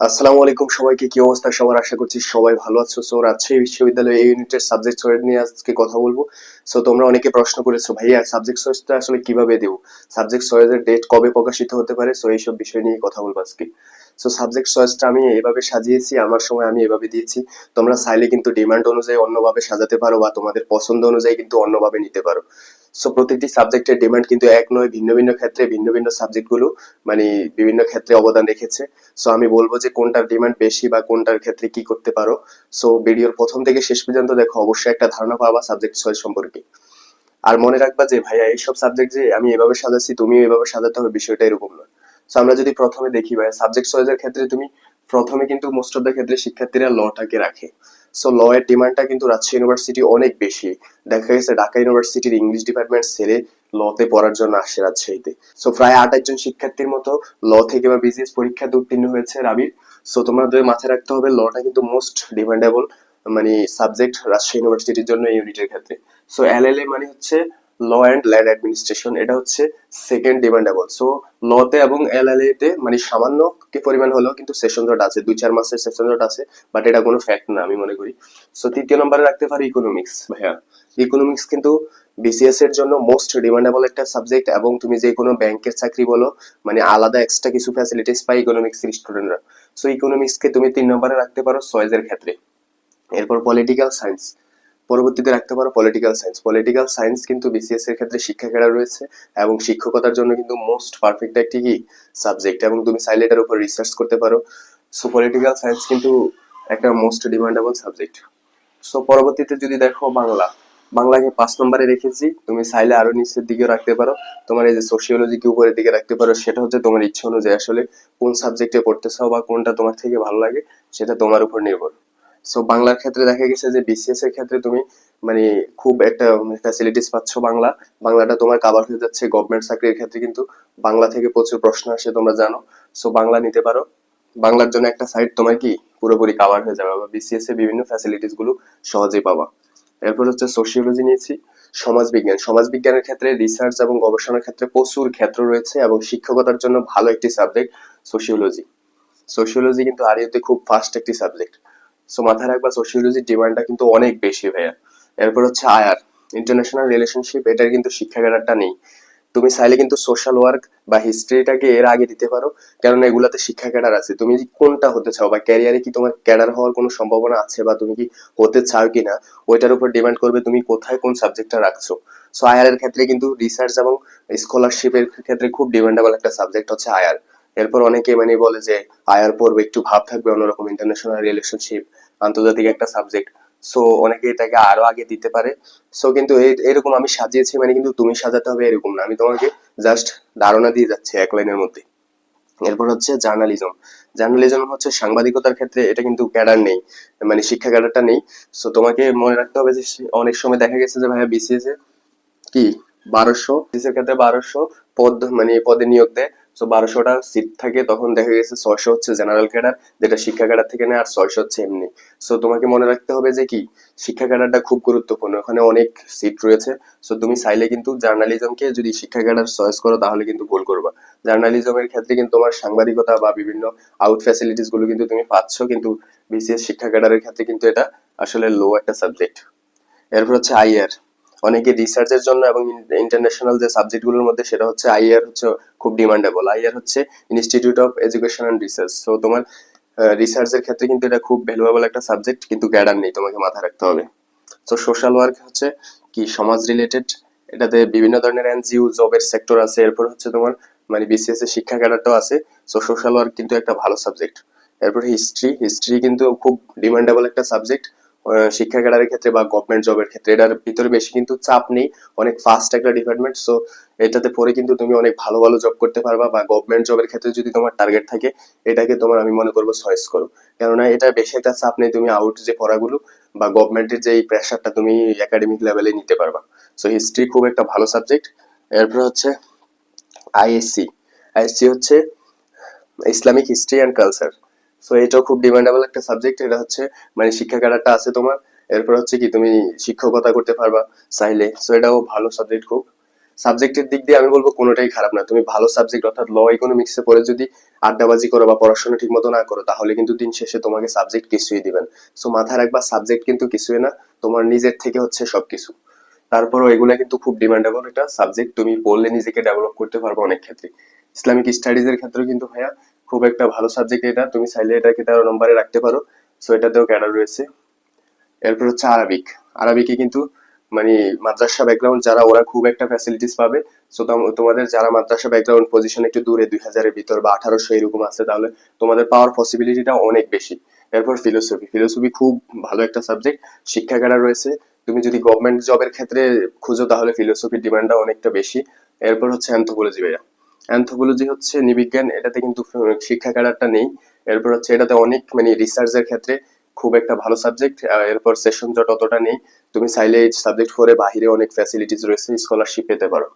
আসসালামু আলাইকুম সবাইকে, কি অবস্থা? সবার আশা করছি সবাই ভালো আছো। সো রাজশাহী বিশ্ববিদ্যালয়ে এই ইউনিটের সাবজেক্ট চয়েস নিয়ে আজকে কথা বলব। সো তোমরা অনেকে প্রশ্ন করেছ, ভাইয়া সাবজেক্ট চয়েসটা আসলে কীভাবে দেব? সাবজেক্ট চয়েসের ডেট কবে প্রকাশিত হতে পারে? সো এইসব বিষয় নিয়ে কথা বলব আজকে। সো সাবজেক্ট চয়েসটা আমি এভাবে সাজিয়েছি, আমার সময় আমি এভাবে দিয়েছি। তোমরা চাইলে কিন্তু ডিমান্ড অনুযায়ী অন্যভাবে সাজাতে পারো বা তোমাদের পছন্দ অনুযায়ী কিন্তু অন্যভাবে নিতে পারো। সো প্রতিটি সাবজেক্টের ডিমান্ড কিন্তু এক নয়, ভিন্ন ভিন্ন ক্ষেত্রে, ভিন্ন ভিন্ন সাবজেক্টগুলো মানে বিভিন্ন ক্ষেত্রে অবদান রেখেছে। সো আমি বলব যে কোনটার ডিমান্ড বেশি বা কোনটার ক্ষেত্রে কি করতে পারো। সো ভিডিওর প্রথম থেকে শেষ পর্যন্ত দেখো, অবশ্যই একটা ধারণা পাবা সাবজেক্ট চয়েস সম্পর্কে। আর মনে রাখবা যে ভাইয়া, এইসব সাবজেক্ট যে আমি এভাবে সাজাচ্ছি, তুমিও এভাবে সাজাতে হবে, বিষয়টা এরকম না সো আমরা যদি প্রথমে দেখি ভাইয়া সাবজেক্ট চয়েসের ক্ষেত্রে তুমি প্রথমে কিন্তু মোস্ট অফ দ্য ক্ষেত্রে শিক্ষার্থীরা লটাকে রাখে। সো ল এর ডিমান্ডটা কিন্তু রাজশাহী ইউনিভার্সিটি অনেক বেশি। দেখা গেছে ঢাকা ইউনিভার্সিটির ইংলিশ ডিপার্টমেন্ট ছেড়ে লতে পড়ার জন্য আসে রাজশাহীতে। সো প্রায় আট একজন শিক্ষার্থীর মতো ল থেকে বা বিজনেস পরীক্ষাতে উত্তীর্ণ হয়েছে রাবির। সো তোমাদের মাথায় রাখতে হবে লটা কিন্তু মোস্ট ডিমান্ডেবল মানে সাবজেক্ট রাজশাহী ইউনিভার্সিটির জন্য ইউনিটের ক্ষেত্রে। সো এলএলএ মানে হচ্ছে ল অ্যান্ড ল্যান্ড অ্যাডমিনিস্ট্রেশন এটা হচ্ছে সেকেন্ড ডিমান্ডেবল সো লতে এবং এলএলএ তে মানে সামান্য কি পরিমাণ হলেও কিন্তু সেশন জট আছে, দুই চার মাসের সেশন জট আছে বাট এটা কোনো ফ্যাক্ট না আমি মনে করি। সো তৃতীয় নম্বরে রাখতে পারি ইকোনমিক্স ভাইয়া। ইকোনমিক্স কিন্তু বিসিএস এর জন্য মোস্ট ডিমান্ডেবল একটা সাবজেক্ট এবং তুমি যে কোনো ব্যাংকের চাকরি বলো মানে আলাদা এক্সট্রা কিছু ফ্যাসিলিটিস পাই ইকোনমিক্স স্টুডেন্টরা সো ইকোনমিক্সকে তুমি তিন নম্বরে রাখতে পারো সয়েজের ক্ষেত্রে। এরপর পলিটিক্যাল সায়েন্স পরবর্তীতে রাখতে পারো পলিটিক্যাল সায়েন্স পলিটিক্যাল সায়েন্স কিন্তু বিসিএস এর ক্ষেত্রে শিক্ষা ক্যাডার রয়েছে এবং শিক্ষকতার জন্য কিন্তু মোস্ট পারফেক্ট একটি কি? সাবজেক্ট এবং তুমি চাইলে এটার উপর রিসার্চ করতে পারো। সো পলিটিক্যাল সায়েন্স কিন্তু একটা মোস্ট ডিমান্ডেবল সাবজেক্ট সো পরবর্তীতে যদি দেখো বাংলা, বাংলাকে পাঁচ নম্বরে রেখেছি। তুমি চাইলে আরও নিচের দিকে রাখতে পারো। তোমার এই যে সোশিওলজিকে উপরের দিকে রাখতে পারো, সেটা হচ্ছে তোমার ইচ্ছা অনুযায়ী আসলে কোন সাবজেক্টে পড়তে চাও বা কোনটা তোমার থেকে ভালো লাগে, সেটা তোমার উপর নির্ভর। সো বাংলার ক্ষেত্রে দেখা গেছে যে বিসিএস এর ক্ষেত্রে তুমি মানে খুব একটা ফ্যাসিলিটিস পাচ্ছ বাংলা। বাংলাটা তোমার কাভার হয়ে যাচ্ছে গভর্নমেন্ট চাকরির ক্ষেত্রে কিন্তু বাংলা থেকে প্রচুর প্রশ্ন আসে, তোমরা জানো। সো বাংলা নিতে পারো। বাংলার জন্য একটা সাইট তোমার কি? পুরোপুরি কাভার হয়ে যাবে। বা বিসিএস এর বিভিন্ন ফ্যাসিলিটিসগুলো সহজেই পাবা। এরপর হচ্ছে সোশিওলজি নিয়েছি। সমাজ বিজ্ঞান। সমাজ বিজ্ঞানের ক্ষেত্রে রিসার্চ এবং গবেষণার ক্ষেত্রে প্রচুর ক্ষেত্র রয়েছে এবং শিক্ষকতার জন্য ভালো একটি সাবজেক্ট সোশিওলজি সোশিওলজি কিন্তু আরিওতে খুব ফাস্ট একটি সাবজেক্ট সো মাথায় রাখবা সোশিওলজির ডিমান্ডটা কিন্তু অনেক বেশি ভাইয়া। এরপর হচ্ছে আয়ার ইন্টারন্যাশনাল রিলেশনশিপ এটার কিন্তু শিক্ষা ক্যাডারটা নেই। তুমি চাইলে কিন্তু সোশ্যাল ওয়ার্ক বা হিস্ট্রিটাকে এর আগে দিতে পারো, কারণ এগুলাতে শিক্ষা ক্যাডার আছে। তুমি কোনটা হতে চাও, বা ক্যারিয়ারে কি তোমার ক্যাডার হওয়ার কোনো সম্ভাবনা আছে, বা তুমি কি হতে চাও কিনা, ওইটার উপর ডিমান্ড করবে তুমি কোথায় কোন সাবজেক্টটা রাখছো। সো আয়ার এর ক্ষেত্রে কিন্তু রিসার্চ এবং স্কলারশিপের ক্ষেত্রে খুব ডিমান্ডেবল একটা সাবজেক্ট হচ্ছে আয়ার। এরপর অনেকে মানে বলে যে, আয়ার পড়বে, একটু ভাব থাকবে, অন্যরকম ইন্টারন্যাশনাল রিলেশনশিপ আন্তর্জাতিক একটা সাবজেক্ট সো অনেকে এটাকে আরও আগে দিতে পারে। সো কিন্তু এরকম আমি সাজিয়েছি মানে কিন্তু তুমি সাজাতে হবে এরকম না। আমি তোমাকে জাস্ট ধারণা দিয়ে যাচ্ছি এক লাইনের মধ্যে। এরপর হচ্ছে জার্নালিজম জার্নালিজম হচ্ছে সাংবাদিকতার ক্ষেত্রে এটা কিন্তু ক্যাডার নেই। মানে শিক্ষা ক্যাডারটা নেই। সো তোমাকে মনে রাখতে হবে যে অনেক সময় দেখা গেছে যে ভাইয়া বিসিএস এ কি? বারোশো। বিসিএস এর ক্ষেত্রে বারোশো পদ মানে পদে নিয়োগ দেয়। সো বারোশোটা সিট থাকে, তখন দেখা গেছে ছয়শো হচ্ছে জেনারেল ক্যাডার যেটা শিক্ষা ক্যাডার থেকে নেয়, আর ছয়শো হচ্ছে এমনি। সো তোমাকে মনে রাখতে হবে যে কি, শিক্ষা ক্যাডারটা খুব গুরুত্বপূর্ণ। ওখানে অনেক সিট রয়েছে। সো তুমি চাইলে কিন্তু জার্নালিজমকে যদি শিক্ষা ক্যাডার চয়েস করো, তাহলে কিন্তু ভুল করবা। জার্নালিজমের ক্ষেত্রে কিন্তু তোমার সাংবাদিকতা বা বিভিন্ন আউট ফ্যাসিলিটিসগুলো কিন্তু তুমি পাচ্ছ, কিন্তু বিসিএস শিক্ষা ক্যাডারের ক্ষেত্রে কিন্তু এটা আসলে লো একটা সাবজেক্ট এরপর হচ্ছে আইআর অনেকে রিসার্চের জন্য এবং ইন্টারন্যাশনাল যে সাবজেক্টগুলোর মধ্যে সেটা হচ্ছে আইআর হচ্ছে খুব ডিমান্ডেবল আইআর হচ্ছে institute of education and research তো তোমার রিসার্চের ক্ষেত্রে কিন্তু এটা খুব ভ্যালুয়েবল একটা সাবজেক্ট কিন্তু ক্যাডার নেই তোমাকে মাথায় রাখতে হবে। তো সোশ্যাল ওয়ার্ক হচ্ছে কি সমাজ রিলেটেড এটাতে বিভিন্ন ধরনের এনজিও জবের সেক্টর আছে, এরপর হচ্ছে তোমার মানে বিসিএস এর শিক্ষা ক্যাডারটাও আছে। সো সোশ্যাল ওয়ার্ক কিন্তু একটা ভালো সাবজেক্ট এরপর হিস্ট্রি হিস্ট্রি কিন্তু খুব ডিমান্ডেবল একটা সাবজেক্ট শিক্ষা ক্যাডারের ক্ষেত্রে বা গভর্নমেন্ট জবের ক্ষেত্রে, এটার ভিতরে বেশি কিন্তু চাপ নেই, অনেক ফাস্ট একটা ডিপার্টমেন্ট সো এটাতে পড়ে কিন্তু তুমি অনেক ভালো ভালো জব করতে পারবা বা গভর্নমেন্ট জবের ক্ষেত্রে যদি তোমার টার্গেট থাকে, এটাকে তোমার আমি মনে করব চয়েস করো। কেননা এটা বেশি একটা চাপ নেই তুমি আউট যে পড়াগুলো বা গভর্নমেন্টের যে এই প্রেশারটা তুমি একাডেমিক লেভেলে নিতে পারবা। সো হিস্ট্রি খুব একটা ভালো সাবজেক্ট এরপর হচ্ছে আইএসসি আইএসসি হচ্ছে Islamic history and culture so এটাও খুব ডিমান্ডেবল একটা সাবজেক্ট এটা হচ্ছে মানে শিক্ষা ক্যাডারটা আছে তোমার। এরপর হচ্ছে কি, তুমি শিক্ষকতা করতে পারবা চাইলে। সো এটাও ভালো সাবজেক্ট খুব। সাবজেক্টের দিক দিয়ে আমি বলব কোনোটাই খারাপ না। তুমি ভালো সাবজেক্ট অর্থাৎ ল ইকোনমিক্সে পড়ে যদি আড্ডাবাজি করো বা পড়াশোনা ঠিক মতো না করো, তাহলে কিন্তু দিন শেষে তোমাকে সাবজেক্ট কিছুই দিবেন সো মাথায় রাখবা সাবজেক্ট কিন্তু কিছুই না। তোমার নিজের থেকে হচ্ছে সবকিছু। তারপরও এগুলা কিন্তু খুব ডিমান্ডেবল একটা সাবজেক্ট তুমি পড়লে নিজেকে ডেভেলপ করতে পারবে অনেক ক্ষেত্রে। ইসলামিক স্টাডিজ এর ক্ষেত্রেও কিন্তু ভাইয়া খুব একটা ভালো সাবজেক্ট এটা। তুমি চাইলে এটাকে তেরো নম্বরে রাখতে পারো। সো এটাতেও ক্যাডার রয়েছে। এরপর হচ্ছে আরবিক। আরবিকে কিন্তু মানে মাদ্রাসা ব্যাকগ্রাউন্ড যারা, ওরা খুব একটা ফ্যাসিলিটিস পাবে। সো তোমাদের যারা মাদ্রাসা ব্যাকগ্রাউন্ড পজিশন একটু দূরে, দুই হাজারের ভিতর বা আঠারোশো এরকম আছে, তাহলে তোমাদের পাওয়ার পসিবিলিটিটা অনেক বেশি। এরপর ফিলোসফি ফিলোসফি খুব ভালো একটা সাবজেক্ট শিক্ষা শিক্ষাগারা রয়েছে। তুমি যদি গভর্নমেন্ট জবের ক্ষেত্রে খুঁজো, তাহলে ফিলোসফির ডিমান্ডটা অনেকটা বেশি। এরপর হচ্ছে অ্যান্থোপোলজি ভাইয়া। অ্যান্থোপোলজি হচ্ছে নিবিজ্ঞান, এটাতে কিন্তু শিক্ষা ক্যাডারটা নেই। এরপর হচ্ছে এটাতে অনেক মানে রিসার্চের ক্ষেত্রে খুব একটা ভালো সাবজেক্ট এরপর সেশন জট অতটা নেই। তুমি চাইলে এই সাবজেক্ট ফোরে বাহিরে অনেক ফ্যাসিলিটিস রয়েছে স্কলারশিপ পেতে পারো।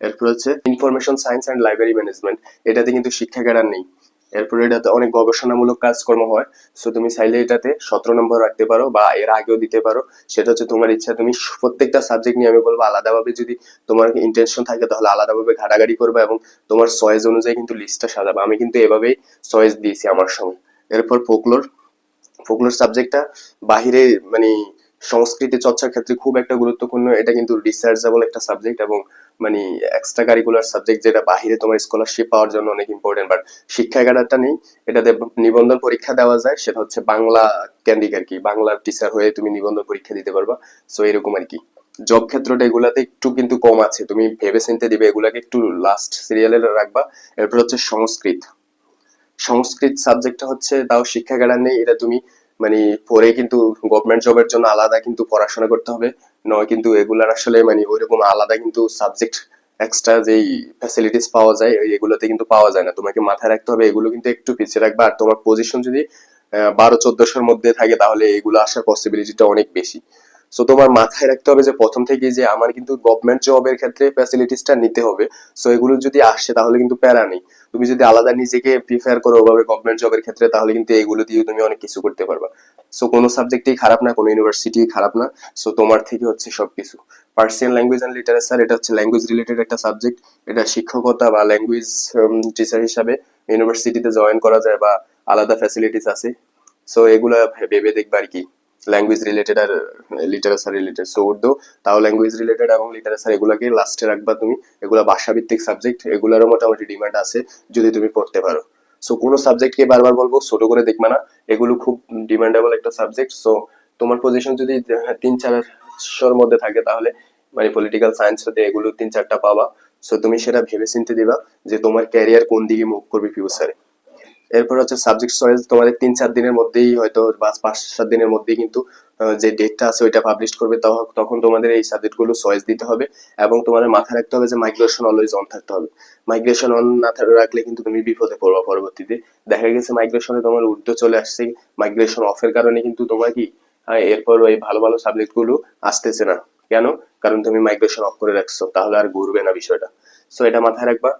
এরপর হচ্ছে information science and library management এটাতে কিন্তু শিক্ষা ক্যাডার নেই। এরপর এটাতে অনেক গবেষণামূলক কাজকর্ম হয়। সো তুমি চাইলে এটাতে সতেরো নম্বর রাখতে পারো বা এর আগেও দিতে পারো। সেটা হচ্ছে তোমার ইচ্ছা, তুমি প্রত্যেকটা সাবজেক্ট নিয়ে আমি বলব আলাদাভাবে যদি তোমার ইন্টেনশন থাকে তাহলে আলাদাভাবে ঘাটাঘাটি করবে এবং তোমার চয়েস অনুযায়ী কিন্তু লিস্টটা সাজাবে। আমি কিন্তু এভাবেই চয়েস দিয়েছি আমার সঙ্গে। এরপর ফোকলোর ফোকলোর সাবজেক্টটা বাহিরে মানে সংস্কৃতি চর্চার ক্ষেত্রে খুব একটা গুরুত্বপূর্ণ। এটা কিন্তু রিসার্চেবল একটা সাবজেক্ট এবং মানে এক্সট্রা কারিকুলার সাবজেক্ট যেটা বাহিরে তোমার স্কলারশিপ পাওয়ার জন্য অনেক ইম্পর্টেন্ট বাট শিক্ষা ক্যাডারটা নেই। এটাতে নিবন্ধন পরীক্ষা দেওয়া যায়, সেটা হচ্ছে বাংলা ক্যান্ডিক আর কি বাংলার টিচার হয়ে তুমি নিবন্ধন পরীক্ষা দিতে পারবা। সো এরকম আর কি। জব ক্ষেত্রটা এগুলাতে একটু কিন্তু কম আছে। তুমি ভেবে চিনতে দিবে, এগুলাকে একটু লাস্ট সিরিয়ালে রাখবা। এরপর হচ্ছে সংস্কৃত। সংস্কৃত সাবজেক্টটা হচ্ছে, তাও শিক্ষা ক্যাডার নেই। এটা তুমি মানে পরে কিন্তু গভর্নমেন্ট জবের জন্য আলাদা কিন্তু পড়াশোনা করতে হবে। নয় কিন্তু এগুলার আসলে মানে ওইরকম আলাদা কিন্তু সাবজেক্ট এক্সট্রা যেই ফ্যাসিলিটিস পাওয়া যায় এগুলোতে কিন্তু পাওয়া যায় না। তোমাকে মাথায় রাখতে হবে, এগুলো কিন্তু একটু পিছিয়ে রাখবে। আর তোমার পজিশন যদি বারো, চোদ্দশোর মধ্যে থাকে, তাহলে এগুলো আসার পসিবিলিটিটা অনেক বেশি। সো তোমার মাথায় রাখতে হবে যে, প্রথম থেকেই যে, আমার কিন্তু গভর্নমেন্ট জবের ক্ষেত্রে ফ্যাসিলিটিসটা নিতে হবে। সো এগুলো যদি আসে, তাহলে কিন্তু প্যারা নেই। তুমি যদি আলাদা নিজেকে প্রিফার করো ওভাবে গভর্নমেন্ট জবের ক্ষেত্রে, তাহলে কিন্তু এগুলো দিয়ে তুমি অনেক কিছু করতে পারবা। সো কোনো সাবজেক্টেই খারাপ না, কোনো ইউনিভার্সিটি খারাপ না। সো তোমার থেকে হচ্ছে সবকিছু। পার্সিয়ান ল্যাঙ্গুয়েজ অ্যান্ড লিটারেচার এটা হচ্ছে ল্যাঙ্গুয়েজ রিলেটেড একটা সাবজেক্ট এটা শিক্ষকতা বা ল্যাঙ্গুয়েজ টিচার হিসাবে ইউনিভার্সিটিতে জয়েন করা যায় বা আলাদা ফ্যাসিলিটিস আছে। সো এগুলা ভেবে দেখবা আর কি। ল্যাঙ্গুয়েজ রিলেটেড আর লিটারেচার রিলেটেড সো উর্দু, তাও ল্যাঙ্গুয়েজ রিলেটেড এবং লিটারেচার এগুলাকে লাস্টে রাখবা তুমি। এগুলা ভাষাভিত্তিক সাবজেক্ট এগুলারও মোটামুটি ডিমান্ড আছে, যদি তুমি পড়তে পারো। সো কোনো সাবজেক্টকে বারবার বলব, ছোট করে দেখবে না। এগুলো খুব ডিমান্ডেবল একটা সাবজেক্ট সো তোমার পজিশন যদি তিন চারশোর মধ্যে থাকে, তাহলে মানে পলিটিক্যাল সায়েন্স হতে এগুলো তিন চারটা পাবা। সো তুমি সেটা ভেবে চিনতে দিবা যে তোমার ক্যারিয়ার কোন দিকে মুভ করবে ফিউচারে এরপর হচ্ছে সাবজেক্ট চয়েস তোমাদের তিন, চার দিনের মধ্যেই হয়তো বা পাঁচ, সাত দিনের মধ্যেই কিন্তু যে ডেটটা আছে ওইটা পাবলিশ করবে তখন তোমাদের এই সাবজেক্টগুলো চয়েস দিতে হবে এবং তোমাদের মাথায় রাখতে হবে যে মাইগ্রেশন অলওয়েজ অন থাকতে হবে। মাইগ্রেশন অন না রাখলে কিন্তু তুমি বিপদে পড়বা পরবর্তীতে। দেখা গেছে মাইগ্রেশনে তোমার উর্দু চলে আসছে মাইগ্রেশন অফের কারণে কিন্তু তোমার কি এরপর ওই ভালো ভালো সাবজেক্টগুলো আসতেছে না। কেন? কারণ তুমি মাইগ্রেশন অফ করে রাখছো, তাহলে আর ঘুরবে না বিষয়টা। সো এটা মাথায় রাখবা।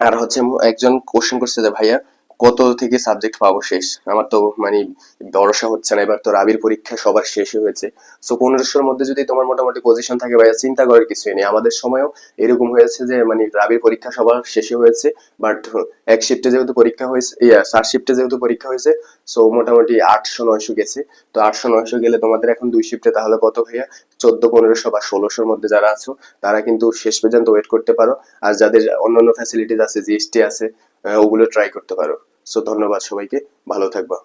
আর হচ্ছে একজন কোশ্চেন করছে যে, ভাইয়া কত থেকে সাবজেক্ট পাবো শেষ? আমার তো মানে ভরসা হচ্ছে না। এবার তো রাবির পরীক্ষা সবার শেষ হয়েছে। সো পনেরোশোর মধ্যে যদি তোমার মোটামুটি পজিশন থাকে ভাইয়া, চিন্তা করার কিছুই নেই। আমাদের সময়ও এরকম হয়েছে যে মানে রাবির পরীক্ষা সবার শেষে হয়েছে। বাট এক শিফটে যেহেতু পরীক্ষা হয়েছে চার শিফটে যেহেতু পরীক্ষা হয়েছে সো মোটামুটি আটশো নয়শো গেছে। তো আটশো নয়শো গেলে তোমাদের এখন দুই শিফটে তাহলে কত ভাইয়া? চোদ্দ, পনেরোশো বা ষোলোশোর মধ্যে যারা আছো, তারা কিন্তু শেষ পর্যন্ত ওয়েট করতে পারো। আর যাদের অন্যান্য ফ্যাসিলিটিস আছে জিএসটি আছে ওগুলো ট্রাই করতে পারো। সো ধন্যবাদ সবাইকে। ভালো থাকবা।